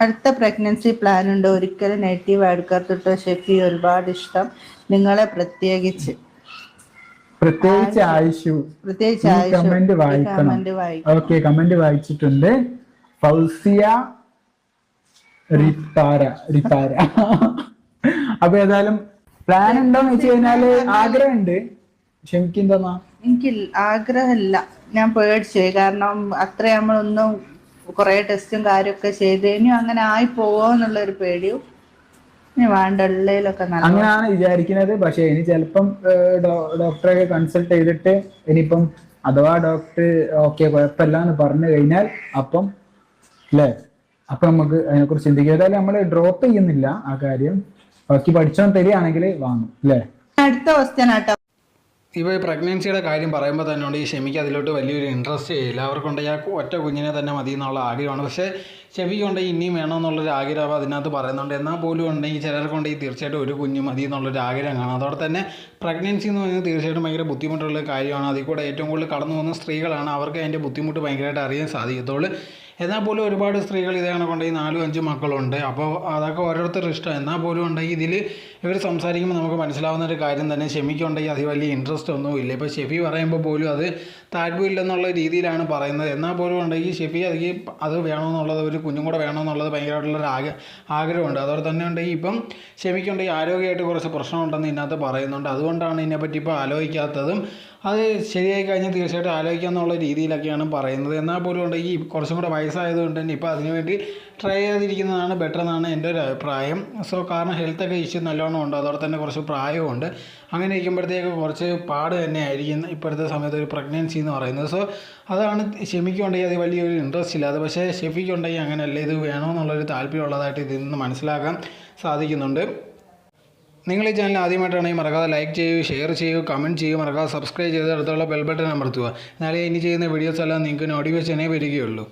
അടുത്ത pregnancy plan ഉണ്ട്. ഒരിക്കലും നെഗറ്റീവ് എടുക്കാത്തിട്ട് ഷെഫി ഒരുപാട് ഇഷ്ടം. നിങ്ങളെ പ്രത്യേകിച്ച്. പ്രത്യേകിച്ച് ആയിഷു. പ്രത്യേകിച്ച് കമന്റ് വായിക്കണം. ഓക്കെ കമന്റ് വായിച്ചിട്ടുണ്ട്. ഫൗസിയ റിപ്പാര റിപ്പാര അപ്പൊ ഏതായാലും പ്ലാൻ ഉണ്ടോന്ന് വെച്ച് കഴിഞ്ഞാൽ ആഗ്രഹമുണ്ട്. ക്ഷമിക്കുന്നതാ എനിക്ക് ആഗ്രഹമില്ല. ഞാൻ പേടിച്ചു കാരണം അത്ര നമ്മളൊന്നും കുറെ ടെസ്റ്റും കാര്യമൊക്കെ ചെയ്ത് ഇനിയും അങ്ങനെ ആയി പോവോ എന്നുള്ള ഒരു പേടിയും ഇനി അങ്ങനെയാണ് വിചാരിക്കുന്നത്. പക്ഷെ ഇനി ചിലപ്പം ഡോക്ടറെ കൺസൾട്ട് ചെയ്തിട്ട് ഇനിയിപ്പം അഥവാ ഡോക്ടർ ഓക്കെ കുഴപ്പമില്ല എന്ന് പറഞ്ഞു കഴിഞ്ഞാൽ അപ്പം അല്ലേ അപ്പൊ നമുക്ക് അതിനെക്കുറിച്ച് ചിന്തിക്കുക ഏതായാലും നമ്മൾ ഡ്രോപ്പ് ചെയ്യുന്നില്ല ആ കാര്യം. ബാക്കി പഠിച്ചോൻ തരികയാണെങ്കിൽ വാങ്ങും അല്ലേ അടുത്ത ക്വസ്റ്റ്യൻ ആട്ടോ. ഇപ്പോൾ ഈ പ്രഗ്നൻസിയുടെ കാര്യം പറയുമ്പോൾ തന്നെ ഉണ്ട് ഈ ഷെമിക്ക് അതിലോട്ട് വലിയൊരു ഇൻട്രസ്റ്റ് ചെയ്യില്ല അവർക്കുണ്ട് ആ ഒറ്റ കുഞ്ഞിനെ തന്നെ മതി എന്നുള്ള ആഗ്രഹമാണ്. പക്ഷേ ചെവിക്കുണ്ട് ഇനിയും വേണമെന്നുള്ളൊരു ആഗ്രഹം അതിനകത്ത് പറയുന്നുണ്ട്. എന്നാൽ പോലും ഉണ്ടെങ്കിൽ ചിലർക്കുണ്ട് ഈ തീർച്ചയായിട്ടും ഒരു കുഞ്ഞ് മതി എന്നുള്ളൊരു ആഗ്രഹം കാണാം. അതോടെ തന്നെ പ്രഗ്നൻസി എന്ന് പറയുന്നത് തീർച്ചയായിട്ടും ഭയങ്കര ബുദ്ധിമുട്ടുള്ള കാര്യമാണ്. അതിൽ കൂടെ ഏറ്റവും കൂടുതൽ കടന്നു പോകുന്ന സ്ത്രീകളാണ്. അവർക്ക് അതിന്റെ ബുദ്ധിമുട്ട് ഭയങ്കരമായിട്ട് അറിയാൻ സാധിക്കത്തുള്ളൂ. എന്നാൽ പോലും ഒരുപാട് സ്ത്രീകൾ ഇതേ കണക്കുണ്ടെങ്കിൽ നാലും അഞ്ചും മക്കളുണ്ട്. അപ്പോൾ അതൊക്കെ ഓരോരുത്തരുടെ ഇഷ്ടം. എന്നാൽ പോലും ഉണ്ടെങ്കിൽ ഇതിൽ ഇവർ സംസാരിക്കുമ്പോൾ നമുക്ക് മനസ്സിലാവുന്ന ഒരു കാര്യം തന്നെ. ഷെമിക്കുണ്ടെങ്കിൽ അത് വലിയ ഇൻട്രസ്റ്റ് ഒന്നുമില്ല ഇപ്പോൾ ഷെഫി പറയുമ്പോൾ പോലും അത് താല്പര്യമില്ലെന്നുള്ള രീതിയിലാണ് പറയുന്നത്. എന്നാൽ പോലും ഉണ്ടെങ്കിൽ ഷെഫി അതിൽ അത് വേണമെന്നുള്ളത് ഒരു കുഞ്ഞും കൂടെ വേണമെന്നുള്ളത് ഭയങ്കരമായിട്ടുള്ളൊരു ആഗ്ര ആഗ്രഹമുണ്ട്. അതുപോലെ തന്നെ ഉണ്ടെങ്കിൽ ഇപ്പം ക്ഷമിക്കുണ്ടെങ്കിൽ ആരോഗ്യമായിട്ട് കുറച്ച് പ്രശ്നമുണ്ടെന്ന് ഇതിനകത്ത് പറയുന്നുണ്ട്. അതുകൊണ്ടാണ് ഇതിനെപ്പറ്റി ഇപ്പോൾ ആലോചിക്കാത്തതും അത് ശരിയായി കഴിഞ്ഞാൽ തീർച്ചയായിട്ടും ആലോചിക്കാമെന്നുള്ള രീതിയിലൊക്കെയാണ് പറയുന്നത്. എന്നാൽ പോലും ഉണ്ടെങ്കിൽ കുറച്ചും കൂടെ വയസ്സായതുകൊണ്ട് തന്നെ ഇപ്പോൾ അതിനുവേണ്ടി ട്രൈ ചെയ്യാതിരിക്കുന്നതാണ് ബെറ്റർ എന്നാണ് എന്റെ ഒരു അഭിപ്രായം. സോ കാരണം ഹെൽത്തൊക്കെ ഇഷ്യൂ നല്ലോണം ഉണ്ട്. അതോടെ തന്നെ കുറച്ച് പ്രായമുണ്ട് അങ്ങനെ ഇരിക്കുമ്പോഴത്തേക്ക് കുറച്ച് പാട് തന്നെ ആയിരിക്കും ഇപ്പോഴത്തെ സമയത്ത് ഒരു പ്രഗ്നൻസി എന്ന് പറയുന്നത്. സോ അതാണ് ഷെമിക്കുണ്ടെങ്കിൽ അത് വലിയൊരു ഇൻട്രസ്റ്റ് ഇല്ല. അത് പക്ഷേ ഷെഫിക്കുണ്ടെങ്കിൽ അങ്ങനെയല്ല ഇത് വേണമെന്നുള്ളൊരു താല്പര്യമുള്ളതായിട്ട് ഇതിൽ നിന്ന് മനസ്സിലാക്കാൻ സാധിക്കുന്നുണ്ട്. നിങ്ങൾ ഈ ചാനൽ ആദ്യമായിട്ടാണെങ്കിൽ മറക്കാതെ ലൈക്ക് ചെയ്യൂ ഷെയർ ചെയ്യൂ കമന്റ് ചെയ്യൂ മറക്കാതെ സബ്സ്ക്രൈബ് ചെയ്ത് അടുത്തുള്ള ബെൽ ബട്ടൺ അമർത്തുക. എന്നാലേ ഇനി ചെയ്യുന്ന വീഡിയോസ് എല്ലാം നിങ്ങൾക്ക് നോട്ടിഫിക്കേഷനേ വരികയുള്ളൂ.